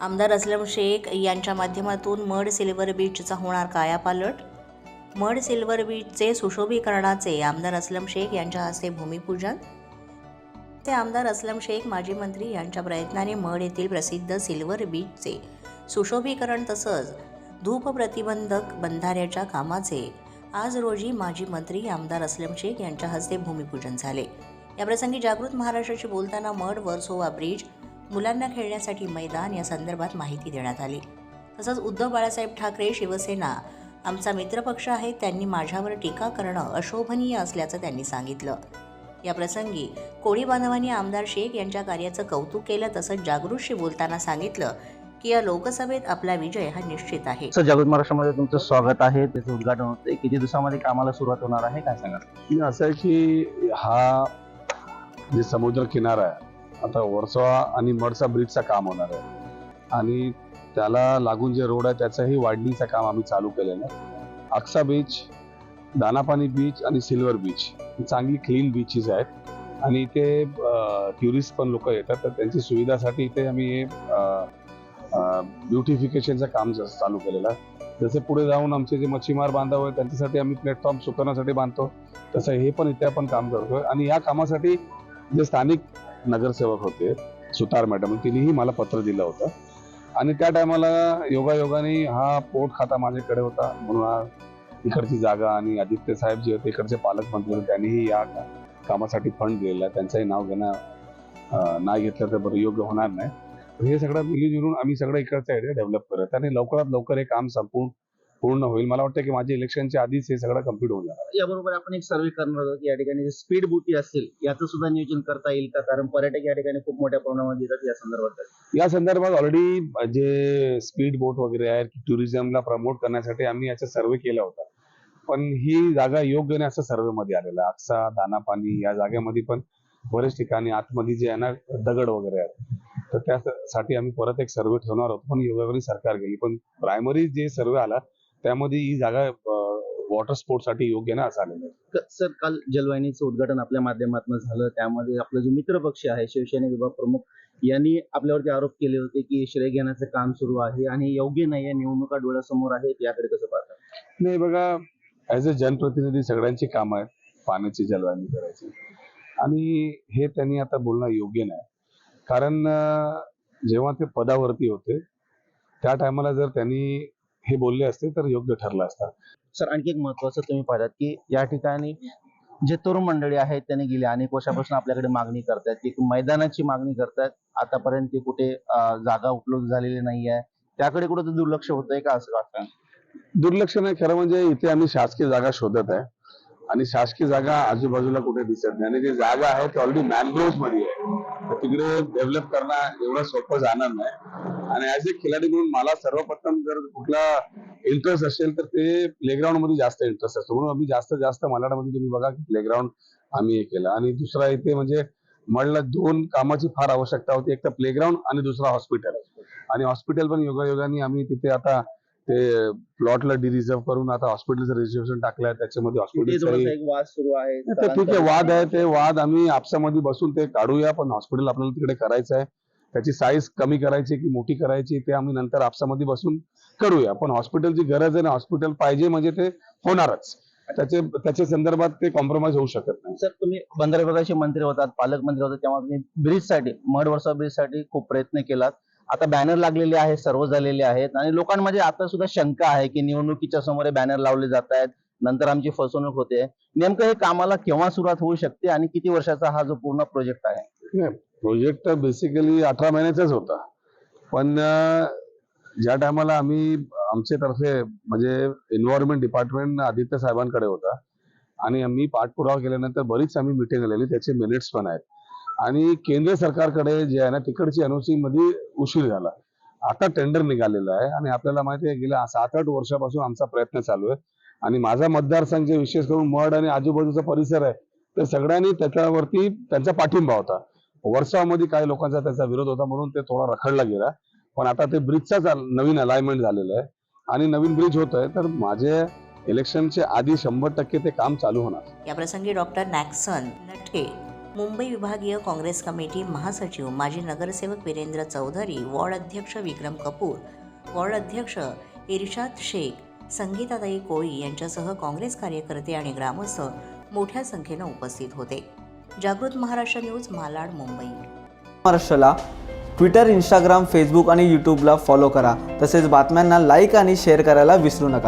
आमदार असलम शेख यांच्या माध्यमातून मड सिल्वर बीचचा होणार कायापालट. मड सिल्वर बीचचे सुशोभीकरणाचे आमदार असलम शेख यांच्या हस्ते भूमिपूजन. ते आमदार असलम शेख माजी मंत्री यांच्या प्रयत्नाने मड येथील प्रसिद्ध सिल्वर बीचचे सुशोभीकरण तसंच धूप प्रतिबंधक बंधाऱ्याच्या कामाचे आज रोजी माजी मंत्री आमदार असलम शेख यांच्या हस्ते भूमिपूजन झाले. याप्रसंगी जागृत महाराष्ट्राशी बोलताना मड वर्सोवा ब्रिज मुलांना खेळण्यासाठी मैदान या संदर्भात माहिती देण्यात आली. तसंच उद्धव बाळासाहेब ठाकरे शिवसेना आमचा मित्रपक्ष आहे त्यांनी माझ्यावर टीका करणं अशोभनीय असल्याचं त्यांनी सांगितलं. या प्रसंगी कोळी बांधवांनी आमदार शेख यांच्या कार्याचं कौतुक केलं तसंच जागृतशी बोलताना सांगितलं की या लोकसभेत आपला विजय हा निश्चित आहे. सर जागृत महाराष्ट्रामध्ये तुमचं स्वागत आहे त्याचं उद्घाटन होते किती दिवसामध्ये कामाला सुरुवात होणार आहे काय सांगा असं आहे की हा जे समुद्र किनारा आहे आता वर्सोवा आणि मडसा ब्रिजचा काम होणार आहे. आणि त्याला लागून जे रोड आहे त्याचंही वाढणीचं काम आम्ही चालू केलेलं आहे. अक्सा बीच दानापाणी बीच आणि सिल्वर बीच ही चांगली क्लीन बीचेस आहेत. आणि इथे ट्युरिस्ट पण लोक येतात तर त्यांची सुविधासाठी इथे आम्ही हे ब्युटिफिकेशनचं काम चालू केलेलं आहे. जसे पुढे जाऊन आमचे जे मच्छीमार बांधव आहेत त्यांच्यासाठी आम्ही प्लॅटफॉर्म सुकवण्यासाठी बांधतो तसं हे पण इथे आपण काम करतोय. आणि या कामासाठी जे स्थानिक नगरसेवक होते सुतार मॅडम तिनेही मला पत्र दिलं होतं. आणि त्या टायमाला योगायोगाने हा पोट खाता माझ्याकडे होता. म्हणून हा इकडची जागा आणि आदित्य साहेब जे होते इकडचे पालकमंत्री होते त्यांनीही या कामासाठी फंड दिलेला आहे. त्यांचंही नाव घेणं नाही घेतलं तर बरं योग्य होणार नाही. हे सगळं मिळून आम्ही सगळं इकडचं एरिया डेव्हलप करत आणि लवकरात लवकर हे काम संपूर्ण पूर्ण होईल. मला वाटतं की माझ्या इलेक्शनच्या आधीच हे सगळं कंप्लीट होऊन जाणार याबरोबर आपण एक सर्वे करणार आहोत. या ठिकाणी स्पीड बोटी असेल याचं सुद्धा नियोजन करता येईल का? कारण पर्यटक या ठिकाणी खूप मोठ्या प्रमाणामध्ये येतात या संदर्भात. या संदर्भात ऑलरेडी जे स्पीड बोट वगैरे आहेत टुरिझमला प्रमोट करण्यासाठी आम्ही याचा सर्वे केला होता. पण ही जागा योग्य नाही असं सर्वे मध्ये आलेलं आहे. अक्सा दानापानी या जागेमध्ये पण बरेच ठिकाणी आतमध्ये जे आहे ना दगड वगैरे आहेत. तर त्यासाठी आम्ही परत एक सर्वे ठेवणार होतो पण योगायोगाने सरकार गेली. पण प्रायमरी जे सर्वे आला त्यामध्ये ही जागा वॉटर स्पोर्टसाठी योग्य ना असं आलेलं आहे. क- सर काल जलवाहिनीचं उद्घाटन आपल्या माध्यमातून झालं. त्यामध्ये आपला जो मित्रपक्ष आहे शिवसेना विभाग प्रमुख यांनी आपल्यावरती आरोप केले होते की श्रेय घेण्याचं काम सुरू आहे आणि योग्य नाहीये निवडणुका डोळ्यासमोर आहेत याकडे कसं पाहता? नाही बघा ऍज अ जनप्रतिनिधी सगळ्यांची कामं आहेत पाण्याची जलवाहिनी करायची. आणि हे त्यांनी आता बोलणं योग्य नाही. कारण अं, जेव्हा ते पदावरती होते त्या टायमाला जर त्यांनी हे बोलले असते तर योग्य ठरलं असतं. सर आणखी एक महत्वाचं तुम्ही पाहतात की या ठिकाणी जे तरुण मंडळी आहेत त्यांनी गेले अनेक वर्षापासून आपल्याकडे मागणी करतायत की मैदानाची मागणी करतायत आतापर्यंत ती कुठे जागा उपलब्ध झालेली नाही आहे त्याकडे कुठं दुर्लक्ष होतंय का असं वाटतं? दुर्लक्ष नाही खरं म्हणजे इथे आम्ही शासकीय जागा शोधत आहे. आणि शासकीय जागा आजूबाजूला कुठे दिसत नाही. आणि जी जागा आहे ती ऑलरेडी मॅनग्रोव्हमध्ये आहे. तिकडे डेव्हलप करणं एवढं सोपं जाणार नाही. आणि ऍज ए खिलाडी म्हणून मला सर्वप्रथम जर कुठला इंटरेस्ट असेल तर ते प्लेग्राऊंडमध्ये जास्त इंटरेस्ट असतो. म्हणून आम्ही जास्तीत जास्त मलाडमध्ये तुम्ही बघा की प्लेग्राऊंड आम्ही हे केलं. आणि दुसरा इथे म्हणजे मला दोन कामाची फार आवश्यकता होती. एक तर प्लेग्राऊंड आणि दुसरा हॉस्पिटल आणि हॉस्पिटल पण योगायोगाने आम्ही तिथे आता ते प्लॉटला डिरिझर्व करून आता हॉस्पिटलचं रजिस्ट्रेशन टाकलंय. त्याच्यामध्ये हॉस्पिटल वाद सुरू आहे. ठीक आहे वाद आहे. ते वाद आम्ही आपसामध्ये बसून ते काढूया. पण हॉस्पिटल आपल्याला तिकडे करायचं आहे त्याची साईज कमी करायची की मोठी करायची ते आम्ही नंतर आपसामध्ये बसून करूया. पण हॉस्पिटलची गरज आहे ना हॉस्पिटल पाहिजे म्हणजे ते होणारच. त्याचे त्याच्या संदर्भात ते कॉम्प्रोमाइज होऊ शकत नाही. सर तुम्ही बंदर विभागाचे मंत्री होतात पालकमंत्री होतात तेव्हा तुम्ही ब्रिजसाठी मड वर्षा ब्रिजसाठी खूप प्रयत्न केलात. आता बॅनर लागलेले आहेत सर्व झालेले आहेत आणि लोकांमध्ये आता सुद्धा शंका आहे की निवडणुकीच्या समोर बॅनर लावले जात आहेत नंतर आमची फसवणूक होते. नेमकं हे कामाला केव्हा सुरुवात होऊ शकते आणि किती वर्षाचा हा जो पूर्ण प्रोजेक्ट आहे? प्रोजेक्ट बेसिकली अठरा महिन्याचाच होता. पण ज्या टायमाला आम्ही आमच्या तर्फे म्हणजे एन्व्हायरमेंट डिपार्टमेंट आदित्य साहेबांकडे होता. आणि आम्ही पाठपुरावा केल्यानंतर बरीच आम्ही मिटिंग आलेली त्याचे मिनिट्स पण आहेत. आणि केंद्र सरकारकडे जे आहे ना तिकडची एनओसी मध्ये उशीर झाला. आता टेंडर निघालेलं आहे आणि आपल्याला माहिती आहे गेल्या सात आठ वर्षापासून आमचा प्रयत्न चालू आहे. आणि माझा मतदारसंघ जे विशेष करून मड आणि आजूबाजूचा परिसर आहे तर सगळ्यांनी त्याच्यावरती त्यांचा पाठिंबा होता. वर्षामध्ये काही लोकांचा त्याचा विरोध होता म्हणून ते थोडा रखडला गेला. पण आता ते ब्रिजचा नवीन अलाइनमेंट झालेलं आहे. आणि नवीन ब्रिज होत आहे तर माझे इलेक्शनच्या आधी शंभर टक्के ते काम चालू होणार. याप्रसंगी डॉक्टर नॅक्सन नटके मुंबई विभागीय काँग्रेस कमिटी महासचिव माजी नगरसेवक वीरेंद्र चौधरी वॉर्ड अध्यक्ष विक्रम कपूर वॉर्ड अध्यक्ष इर्शाद शेख संगीताताई कोळी यांच्यासह काँग्रेस कार्यकर्ते आणि ग्रामस्थ मोठ्या संख्येनं उपस्थित होते. जागृत महाराष्ट्र न्यूज मालाड मुंबई. महाराष्ट्राला ट्विटर इंस्टाग्राम फेसबुक आणि यूट्यूबला फॉलो करा. तसेच बातम्यांना लाईक आणि शेअर करायला विसरू नका.